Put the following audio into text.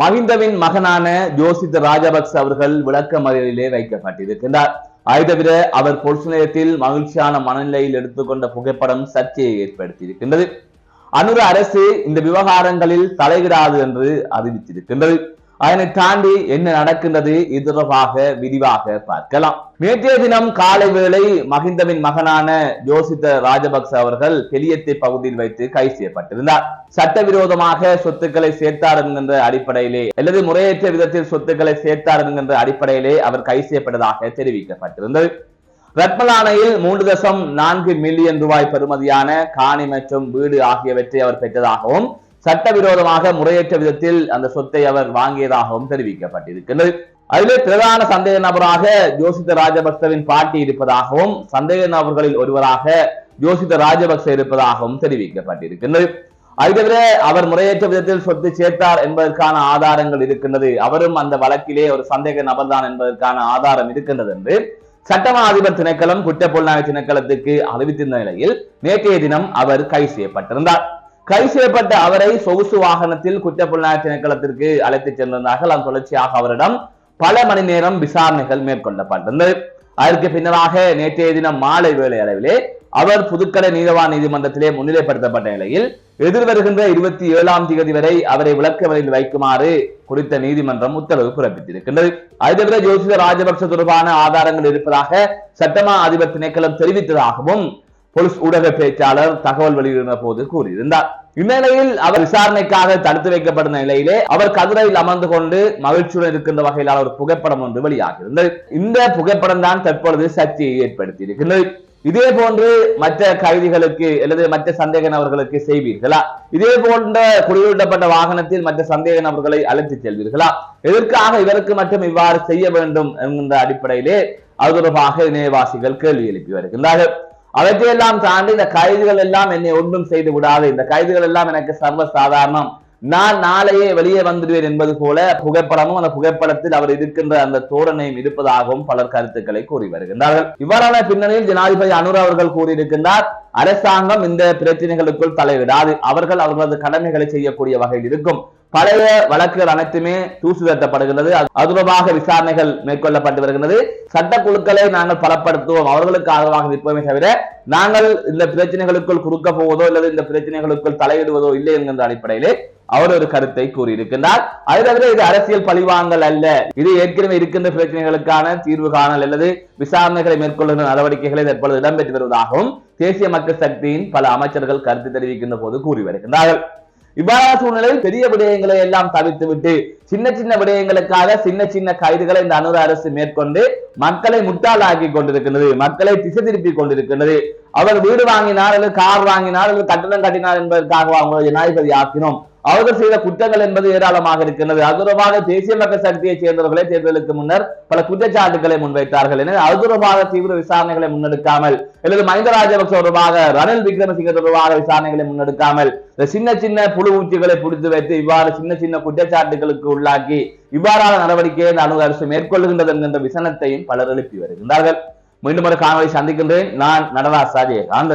மஹிந்தவின் மகனான ஜோசித் ராஜபக்ச அவர்கள் விளக்க மறியலிலே வைக்கப்பட்டிருக்கின்றார். அதை தவிர அவர் பொருள் நிலையத்தில் மகிழ்ச்சியான மனநிலையில் எடுத்துக்கொண்ட புகைப்படம் சர்ச்சையை ஏற்படுத்தியிருக்கின்றது. அனுர அரசு இந்த விவகாரங்களில் தலையிடாது என்று அறிவித்திருக்கின்றது. அதனை தாண்டி என்ன நடக்கின்றது? இது தொடர்பாக விரிவாக பார்க்கலாம். நேற்றைய தினம் காலை வேளை மகிந்தவின் மகனான ஜோசித ராஜபக்ச அவர்கள் பெலியத்தை பகுதியில் வைத்து கைது செய்யப்பட்டிருந்தார். சட்டவிரோதமாக சொத்துக்களை சேர்த்தார் என்கின்ற அடிப்படையிலே அல்லது முறையற்ற விதத்தில் சொத்துக்களை சேர்த்தார் என்கின்ற அடிப்படையிலே அவர் கைது செய்யப்பட்டதாக தெரிவிக்கப்பட்டிருந்தது. ரத்மலானையில் மூன்று தசம் நான்கு மில்லியன் ரூபாய் பெறுமதியான காணி மற்றும் வீடு ஆகியவற்றை அவர் பெற்றதாகவும் சட்டவிரோதமாக முறையற்ற விதத்தில் அந்த சொத்தை அவர் வாங்கியதாகவும் தெரிவிக்கப்பட்டிருக்கிறது அதிலே பிரதான சந்தேக நபராக ஜோசித ராஜபக்சவின் பாட்டி இருப்பதாகவும் சந்தேக நபர்களில் ஒருவராக ஜோசித ராஜபக்ச இருப்பதாகவும் தெரிவிக்கப்பட்டிருக்கின்றது. அது தவிர அவர் முறையற்ற விதத்தில் சொத்து சேர்த்தார் என்பதற்கான ஆதாரங்கள் இருக்கின்றது. அவரும் அந்த வழக்கிலே ஒரு சந்தேக நபர்தான் என்பதற்கான ஆதாரம் இருக்கின்றது என்று சட்டமா அதிபர் திணைக்களம் குற்றப்புலனாய்வு திணைக்களத்துக்கு அறிவித்திருந்த நிலையில் நேற்றைய தினம் அவர் கைது செய்யப்பட்டிருந்தார். கைது செய்யப்பட்ட அவரை சொகுசு வாகனத்தில் குற்றப்புலனாய்வு திணைக்களத்திற்கு அழைத்துச் சென்றிருந்தார்கள். அதன் தொடர்ச்சியாக அவரிடம் பல மணி நேரம் விசாரணைகள் மேற்கொள்ளப்பட்டிருந்தது. அதற்கு பின்னராக நேற்றைய தினம் மாலை வேலை அளவிலே அவர் புதுக்கடை நீதவான் நீதிமன்றத்திலே முன்னிலைப்படுத்தப்பட்ட நிலையில் எதிர்வருகின்ற இருபத்தி ஏழாம் தேதி வரை அவரை விளக்க வரையில் வைக்குமாறு குறித்த நீதிமன்றம் உத்தரவு பிறப்பித்திருக்கின்றது. அதுதவிர ஜோசித ராஜபக்ச தொடர்பான ஆதாரங்கள் இருப்பதாக சட்டமா அதிபர் திணைக்களம் தெரிவித்ததாகவும் போலீஸ் ஊடக பேச்சாளர் தகவல் வெளியிடுகிற போது கூறியிருந்தார். இந்நிலையில் அவர் விசாரணைக்காக தடுத்து வைக்கப்பட்ட நிலையிலே அவர் கதிரையில் அமர்ந்து கொண்டு மகிழ்ச்சியுடன் இருக்கின்ற வகையிலான ஒரு புகைப்படம் ஒன்று வெளியாகியிருந்தது. இந்த புகைப்படம் தான் தற்பொழுது சர்ச்சையை ஏற்படுத்தி இருக்கின்றது இதே போன்று மற்ற கைதிகளுக்கு அல்லது மற்ற சந்தேக நபர்களுக்கு செய்வீர்களா? இதே போன்ற குடியூட்டப்பட்ட வாகனத்தில் மற்ற சந்தேக நபர்களை அழைத்து செல்வீர்களா? எதற்காக இவருக்கு மட்டும் இவ்வாறு செய்ய வேண்டும் என்கின்ற அடிப்படையிலே அது தொடர்பாக இணையவாசிகள் கேள்வி எழுப்பி வருகின்றார்கள். அவற்றையெல்லாம் தாண்டி இந்த கைதுகள் எல்லாம் என்னை ஒன்றும் செய்து விடாது. இந்த கைதுகள் எல்லாம் எனக்கு சர்வ சாதாரணம் நான் நாளையே வெளியே வந்துடுவேன் என்பது போல புகைப்படமும் அந்த புகைப்படத்தில் அவர் இருக்கின்ற அந்த தோரணையும் இருப்பதாகவும் பலர் கருத்துக்களை கூறி வருகின்றார்கள். இவ்வாறான பின்னணியில் ஜனாதிபதி அனுர் அவர்கள் கூறியிருக்கின்றார் அரசாங்கம் இந்த பிரச்சனைகளுக்குள் தலையிடாது. அவர்கள் அவர்களது கடமைகளை செய்யக்கூடிய வகையில் இருக்கும். பழைய வழக்குகள் அனைத்துமே தூசு தட்டப்படுகிறது அது தொடர்பாக விசாரணைகள் மேற்கொள்ளப்பட்டு வருகிறது சட்ட குழுக்களை நாங்கள் பலப்படுத்துவோம். அவர்களுக்கு ஆதரவாக நிற்போமே தவிர நாங்கள் இந்த பிரச்சனைகளுக்குள் குறுக்க போவதோ அல்லது இந்த பிரச்சனைகளுக்குள் தலையிடுவதோ இல்லை என்கின்ற அடிப்படையிலே அவர் ஒரு கருத்தை கூறியிருக்கின்றார். அது தவிர இது அரசியல் பழிவாங்கல் அல்ல. இது ஏற்கனவே இருக்கின்ற பிரச்சனைகளுக்கான தீர்வு காணல் அல்லது விசாரணைகளை மேற்கொள்ளுகிற நடவடிக்கைகளை தற்பொழுது இடம்பெற்று வருவதாகவும் தேசிய மக்கள் சக்தியின் பல அமைச்சர்கள் கருத்து தெரிவிக்கின்ற போது கூறி வருகின்றார்கள். இவ்வாறான சூழ்நிலையில் பெரிய விடயங்களை எல்லாம் தவிர்த்துவிட்டு சின்ன சின்ன விடயங்களுக்காக சின்ன சின்ன கைதுகளை இந்த அனுர அரசு மேற்கொண்டு மக்களை முட்டாளாக்கி கொண்டிருக்கின்றது மக்களை திசை திருப்பி கொண்டிருக்கின்றது. அவர் வீடு வாங்கினார் அல்லது கார் வாங்கினார் அல்லது கட்டணம் கட்டினார் என்பதற்காக அவங்க ஜனாதிபதி ஆக்கினோம். அவர்கள் செய்த குற்றங்கள் என்பது ஏராளமாக இருக்கின்றது. அதுரமாக தேசிய மக்கள் சக்தியைச் சேர்ந்தவர்களே தேர்தலுக்கு முன்னர் பல குற்றச்சாட்டுகளை முன்வைத்தார்கள். எனவே அதுரமாக தீவிர விசாரணைகளை முன்னெடுக்காமல் அல்லது மஹிந்த ராஜபக்ச தொடர்பாக ரணில் விக்ரமசிங்க தொடர்பாக விசாரணைகளை முன்னெடுக்காமல் சின்ன சின்ன புழு ஊச்சிகளை பிடித்து வைத்து இவ்வாறு சின்ன சின்ன குற்றச்சாட்டுகளுக்கு உள்ளாக்கி இவ்வாறான நடவடிக்கையை இந்த அணு அரசு மேற்கொள்கின்றது என்கின்ற விசனத்தையும் பலர் எழுப்பி வருகின்றார்கள். மீண்டும் ஒரு காணொலி சந்திக்கின்றேன். நான் நடராஜ் ஜெயகாந்த்